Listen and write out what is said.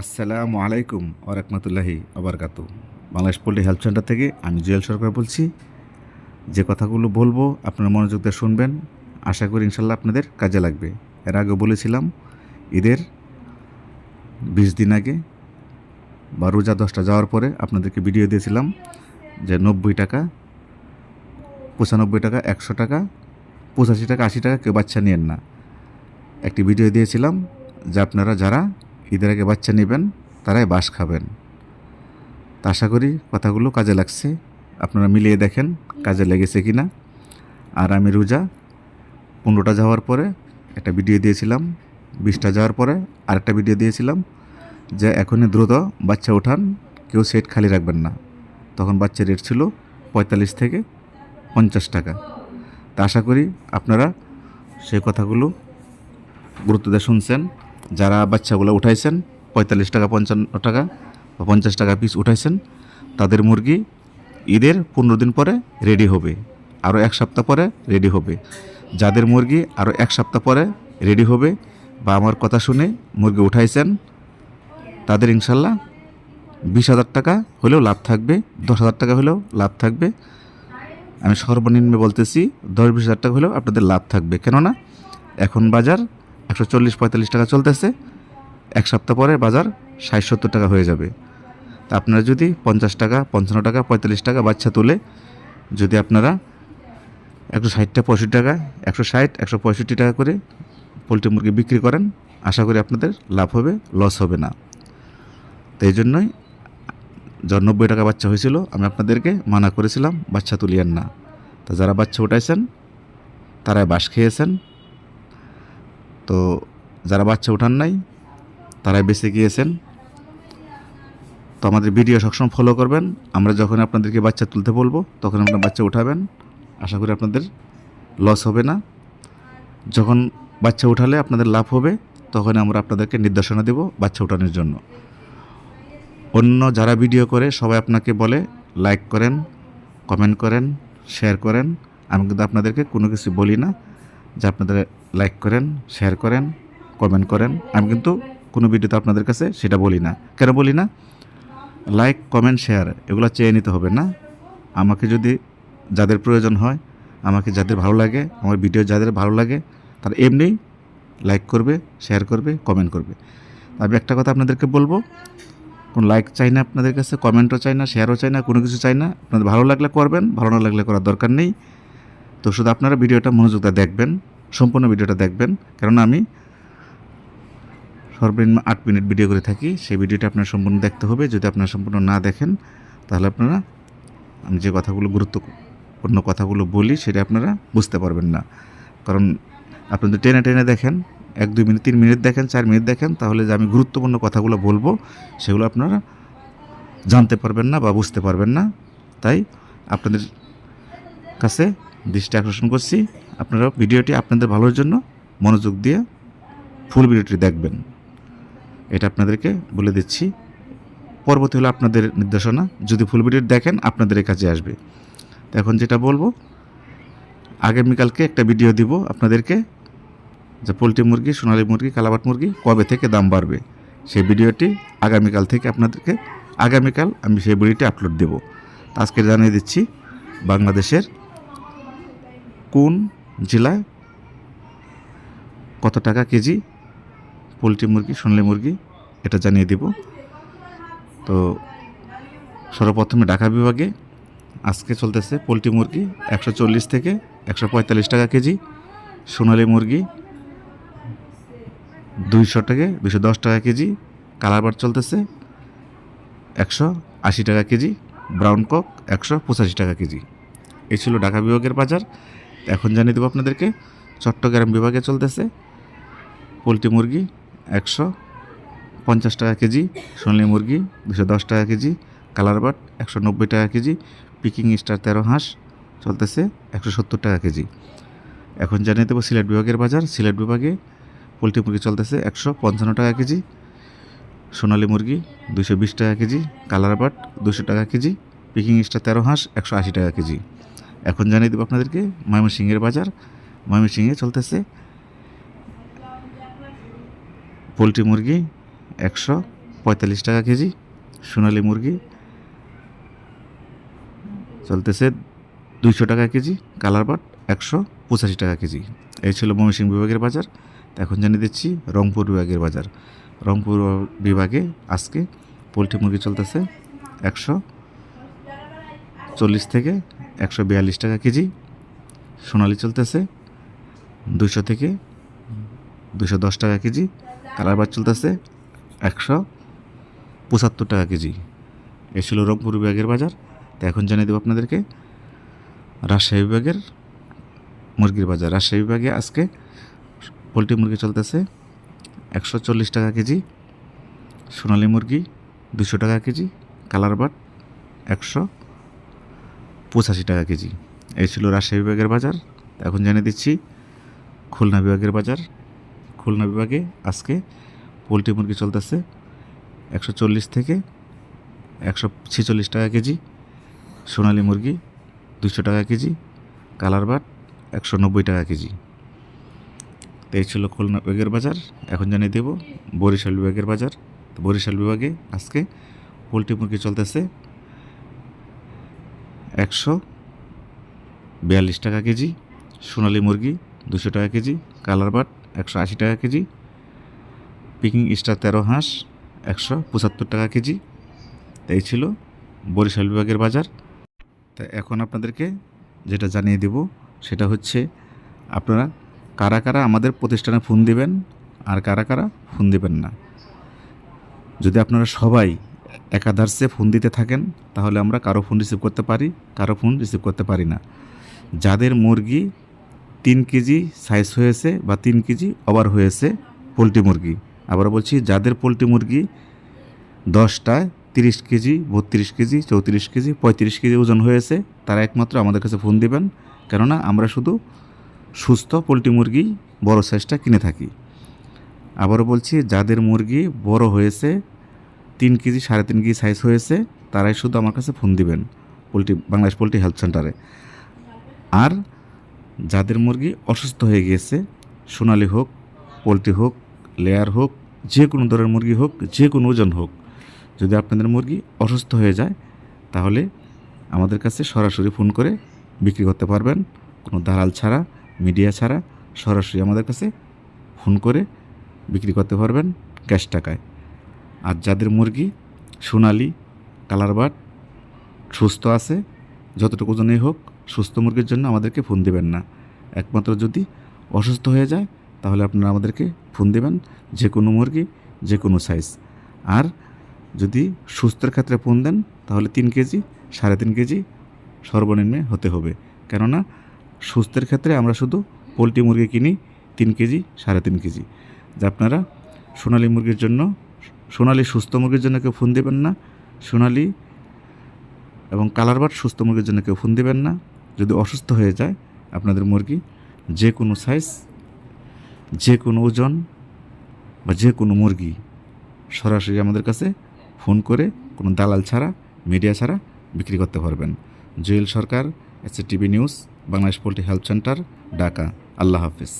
আসসালামু আলাইকুম ওরহমতুল্লাহি আবরকাত বাংলাদেশ পোল্ট্রি হেলথ সেন্টার থেকে আমি জুয়েল সরকার বলছি, যে কথাগুলো বলব আপনারা মনোযোগ দিয়ে শুনবেন, আশা করি ইনশাল্লাহ আপনাদের কাজে লাগবে। এর আগে বলেছিলাম, ঈদের বিশ দিন আগে বা রোজা দশটা যাওয়ার পরে আপনাদেরকে ভিডিও দিয়েছিলাম যে নব্বই টাকা, পঁচানব্বই টাকা, একশো টাকা, পঁচাশি টাকা, আশি টাকা কেউ বাচ্চা নিয়েন না। একটি ভিডিও দিয়েছিলাম যে আপনারা যারা ঈদের আগে বাচ্চা নেবেন, তারাই বাস খাবেন। তা আশা করি কথাগুলো কাজে লাগছে। আপনারা মিলিয়ে দেখেন কাজে লেগেছে কি না আর আমি রোজা পনেরোটা যাওয়ার পরে একটা ভিডিও দিয়েছিলাম, বিশটা যাওয়ার পরে আরেকটা ভিডিও দিয়েছিলাম যে এখনই দ্রুত বাচ্চা ওঠান, কেউ সেট খালি রাখবেন না। তখন বাচ্চার রেট ছিল পঁয়তাল্লিশ থেকে পঞ্চাশ টাকা। তা আশা করি আপনারা সেই কথাগুলো গুরুত্ব দিয়ে শুনছেন। যারা বাচ্চাগুলো উঠাইছেন, পঁয়তাল্লিশ টাকা, পঞ্চান্ন টাকা বা পঞ্চাশ টাকা পিস উঠাইছেন, তাদের মুরগি ঈদের পনেরো দিন পরে রেডি হবে। আরও এক সপ্তাহ পরে রেডি হবে। যাদের মুরগি আরও এক সপ্তাহ পরে রেডি হবে বা আমার কথা শুনে মুরগি উঠাইছেন, তাদের ইনশাল্লাহ বিশ হাজার টাকা হলেও লাভ থাকবে, দশ হাজার টাকা হলেও লাভ থাকবে। আমি সর্বনিম্ন বলতেছি, দশ বিশ হাজার টাকা হলেও আপনাদের লাভ থাকবে। কেননা এখন বাজার একশো চল্লিশ পঁয়তাল্লিশ টাকা চলতেছে। এক সপ্তাহ পরে বাজার ষাট সত্তর টাকা হয়ে যাবে। তা আপনারা যদি পঞ্চাশ টাকা, পঞ্চান্ন টাকা, পঁয়তাল্লিশ টাকা বাচ্চা তুলে যদি আপনারা একশো ষাটটা পঁয়ষট্টি টাকা, একশো ষাট, একশো পঁয়ষট্টি টাকা করে পোলট্রি মুরগি বিক্রি করেন, আশা করি আপনাদের লাভ হবে, লস হবে না। তো এই জন্যই যখন নব্বই টাকা বাচ্চা হয়েছিল, আমি আপনাদেরকে মানা করেছিলাম, বাচ্চা তুলিয়েন না। তা যারা বাচ্চা উঠাইছেন, তারাই বাস খেয়েছেন তো যারা বাচ্চা উঠান নাই, তারাই বেঁচে গিয়েছেন। তো আমাদের ভিডিও সবসময় ফলো করবেন। আমরা যখন আপনাদেরকে বাচ্চা তুলতে বলব, তখন আপনার বাচ্চা উঠাবেন। আশা করি আপনাদের লস হবে না। যখন বাচ্চা উঠালে আপনাদের লাভ হবে, তখন আমরা আপনাদেরকে নির্দেশনা দেব বাচ্চা উঠানোর জন্য। অন্য যারা ভিডিও করে, সবাই আপনাকে বলে লাইক করেন কমেন্ট করেন শেয়ার করেন। আমি কিন্তু আপনাদেরকে কোনো কিছু বলি না। যে আপনাদের লাইক করেন শেয়ার করেন কমেন্ট করেন। আমি কিন্তু কোনো ভিডিওতে আপনাদের কাছে সেটা বলি না। কেন বলি না? লাইক কমেন্ট শেয়ার এগুলো চেয়ে নিতে হবে না। আমাকে যদি যাদের প্রয়োজন হয়, আমাকে যাদের ভালো লাগে, আমার ভিডিও যাদের ভালো লাগে, তারা এমনি লাইক করবে শেয়ার করবে কমেন্ট করবে। আমি একটা কথা আপনাদেরকে বলব, কোনো লাইক চাই না আপনাদের কাছে কমেন্টও চাই না শেয়ারও চাই না, কোনো কিছু চাই না। আপনাদের ভালো লাগলে করবেন, ভালো না লাগলে করার দরকার নেই। তো শুধু আপনারা ভিডিওটা মনোযোগটা দেখবেন, সম্পূর্ণ ভিডিওটা দেখবেন কারণ আমি সর্বনিম্ন আট মিনিট ভিডিও করে থাকি, সেই ভিডিওটা আপনার সম্পূর্ণ দেখতে হবে। যদি আপনারা সম্পূর্ণ না দেখেন, তাহলে আপনারা আমি যে কথাগুলো গুরুত্বপূর্ণ কথাগুলো বলি, সেটা আপনারা বুঝতে পারবেন না। কারণ আপনি যদি টেনে টেনে দেখেন, এক, দুই মিনিট, তিন মিনিট দেখেন, চার মিনিট দেখেন, তাহলে যে আমি গুরুত্বপূর্ণ কথাগুলো বলব, সেগুলো আপনারা জানতে পারবেন না বা বুঝতে পারবেন না। তাই আপনাদের কাছে দৃষ্টি আকর্ষণ করছি। আপনারা ভিডিওটি আপনাদের ভালোর জন্য মনোযোগ দিয়ে ফুল ভিডিওটি দেখবেন। এটা আপনাদেরকে বলে দিচ্ছি। পরবর্তী হলো আপনাদের নির্দেশনা। যদি ফুল ভিডিও দেখেন আপনাদের কাছে আসবে। তো এখন যেটা বলব, আগামীকালকে একটা ভিডিও দিব আপনাদেরকে। যে পোলট্রি মুরগি, সোনালী মুরগি, কালাবাট মুরগি কবে থেকে দাম বাড়বে? সেই ভিডিওটি আগামীকাল থেকে আপনাদেরকে, আগামীকাল আমি সেই ভিডিওটি আপলোড দেব। আজকে জানিয়ে দিচ্ছি, বাংলাদেশের কোন জেলায়? কত টাকা কেজি? পোলট্রি মুরগি, সোনালী মুরগি, এটা জানিয়ে দেব। তো সর্বপ্রথমে ঢাকা বিভাগে আজকে চলতেছে পোলট্রি মুরগি একশো চল্লিশ থেকে একশো পঁয়তাল্লিশ টাকা কেজি, সোনালী মুরগি দুইশো থেকে দুশো দশ টাকা কেজি কালারবার চলতেছে একশো আশি টাকা কেজি, ব্রাউন কক একশো পঁচাশি টাকা কেজি। এই ছিল ঢাকা বিভাগের বাজার। এখন জানিয়ে দেবো আপনাদেরকে, চট্টগ্রাম বিভাগে চলতেছে পোলট্রি মুরগি একশো পঞ্চাশ টাকা কেজি, সোনালি মুরগি দুশো দশ টাকা কেজি কালারবাট একশো নব্বই টাকা কেজি, পিকিং স্টার তেরো হাঁস চলতেছে একশো সত্তর টাকা কেজি। এখন জানিয়ে দেবো সিলেট বিভাগের বাজার, সিলেট বিভাগে পোলট্রি মুরগি চলতেছে একশো পঞ্চান্ন টাকা কেজি, সোনালী মুরগি দুশো বিশ টাকা কেজি, কালার বাট দুশো টাকা কেজি, পিকিং স্টার তেরো হাঁস একশো আশি টাকা কেজি। এখন জানিয়ে দেবো আপনাদেরকে, ময়মনসিংহের বাজার। ময়মনসিংহে চলতেছে পোলট্রি মুরগি একশো পঁয়তাল্লিশ টাকা কেজি, সোনালি মুরগি চলতেছে দুইশো টাকা কেজি, কালার বাট একশো পঁচাশি টাকা কেজি। এই ছিল ময়মনসিংহ বিভাগের বাজার। এখন জানিয়ে দিচ্ছি রংপুর বিভাগের বাজার। রংপুর বিভাগে আজকে পোলট্রি মুরগি চলতেছে একশো চল্লিশ থেকে একশো বিয়াল্লিশ টাকা কেজি। সোনালি চলতেছে দুশো থেকে দুশো দশ টাকা কেজি। কালার বাট চলতেছে একশো পঁচাত্তর টাকা কেজি। এ ছিল রংপুর বিভাগের বাজার। তো এখন জানিয়ে দেবো আপনাদেরকে রাজশাহী বিভাগের মুরগির বাজার। রাজশাহী বিভাগে আজকে পোলট্রি মুরগি চলতেছে একশো চল্লিশ টাকা কেজি। সোনালি মুরগি দুশো টাকা কেজি। কালার বাট একশো পঁচাশি টাকা কেজি। এই ছিল রাজশাহী বিভাগের বাজার। এখন জানিয়ে দিচ্ছি, খুলনা বিভাগের বাজার। খুলনা বিভাগে আজকে পোলট্রি মুরগি চলতেছে একশো চল্লিশ থেকে একশো ছেচল্লিশ টাকা কেজি। সোনালি মুরগি দুশো টাকা কেজি। কালার বাট একশো নব্বই টাকা কেজি। তো এই ছিল খুলনা বিভাগের বাজার। এখন জানিয়ে দেব বরিশাল বিভাগের বাজার। বরিশাল বিভাগে আজকে পোলট্রি মুরগি চলতেছে একশো, বিয়াল্লিশ টাকা কেজি, সোনালি মুরগি দুশো টাকা কেজি, কালার বাট একশো আশি টাকা কেজি, পিকিং স্টার তেরো হাঁস একশো পঁচাত্তর টাকা কেজি। তো এই ছিল বরিশাল বিভাগের বাজার। তা এখন আপনাদেরকে যেটা জানিয়ে দেব, সেটা হচ্ছে আপনারা কারা কারা আমাদের প্রতিষ্ঠানে ফোন দিবেন আর কারা কারা ফোন দিবেন না। যদি আপনারা সবাই একাধারসে ফোন দিতে থাকেন, তাহলে আমরা কারও ফোন রিসিভ করতে পারি, কারও ফোন রিসিভ করতে পারি না। যাদের মুরগি তিন কেজি সাইজ হয়েছে বা তিন কেজি ওভার হয়েছে, পোলট্রি মুরগি। আবার বলছি, যাদের পোলট্রি মুরগি দশটায় তিরিশ কেজি, বত্রিশ কেজি, চৌত্রিশ কেজি, পঁয়ত্রিশ কেজি ওজন হয়েছে, তারা একমাত্র আমাদের কাছে ফোন দিবেন। কেননা আমরা শুধু সুস্থ পোলট্রি মুরগি বড় সাইজটা কিনে থাকি। আবারও বলছি, যাদের মুরগি বড় হয়েছে তিন কেজি, সাড়ে তিন কেজি সাইজ হয়েছে, তারাই শুধু আমার কাছে ফোন দিবেন, পোলট্রি, বাংলাদেশ পোলট্রি হেলথ সেন্টারে। আর যাদের মুরগি অসুস্থ হয়ে গিয়েছে, সোনালি হোক, পোলট্রি হোক, লেয়ার হোক, যে কোনো ধরনের মুরগি হোক, যে কোনো ওজন হোক, যদি আপনাদের মুরগি অসুস্থ হয়ে যায়, তাহলে আমাদের কাছে সরাসরি ফোন করে বিক্রি করতে পারবেন। কোনো দালাল ছাড়া, মিডিয়া ছাড়া সরাসরি আমাদের কাছে ফোন করে বিক্রি করতে পারবেন ক্যাশ টাকায়। আর যাদের মুরগি, সোনালি কালারবাট সুস্থ আছে, যতটুকু ওজনেই হোক সুস্থ মুরগির জন্য আমাদেরকে ফোন দেবেন না। একমাত্র যদি অসুস্থ হয়ে যায়, তাহলে আপনারা আমাদেরকে ফোন দেবেন যে কোনো মুরগি, যে কোনো সাইজ। আর যদি সুস্থের ক্ষেত্রে ফোন দেন, তাহলে তিন কেজি, সাড়ে তিন কেজি সর্বনিম্নে হতে হবে। কেননা সুস্থের ক্ষেত্রে আমরা শুধু পোলট্রি মুরগি কিনি তিন কেজি, সাড়ে তিন কেজি। যা আপনারা সোনালি মুরগির জন্য সোনালি সুস্থ মুরগির জন্য কেউ ফোন দেবেন না, সোনালি এবং কালারবাট সুস্থ মুরগির জন্য কেউ ফোন দেবেন না। যদি অসুস্থ হয়ে যায় আপনাদের মুরগি যে কোনো সাইজ যে কোনো ওজন বা যে কোনো মুরগি সরাসরি আমাদের কাছে ফোন করে কোনো দালাল ছাড়া, মিডিয়া ছাড়া বিক্রি করতে পারবেন। Jewel Sarkar S TV news Bangladesh poultry health centre, Dhaka. আল্লাহ হাফিজ।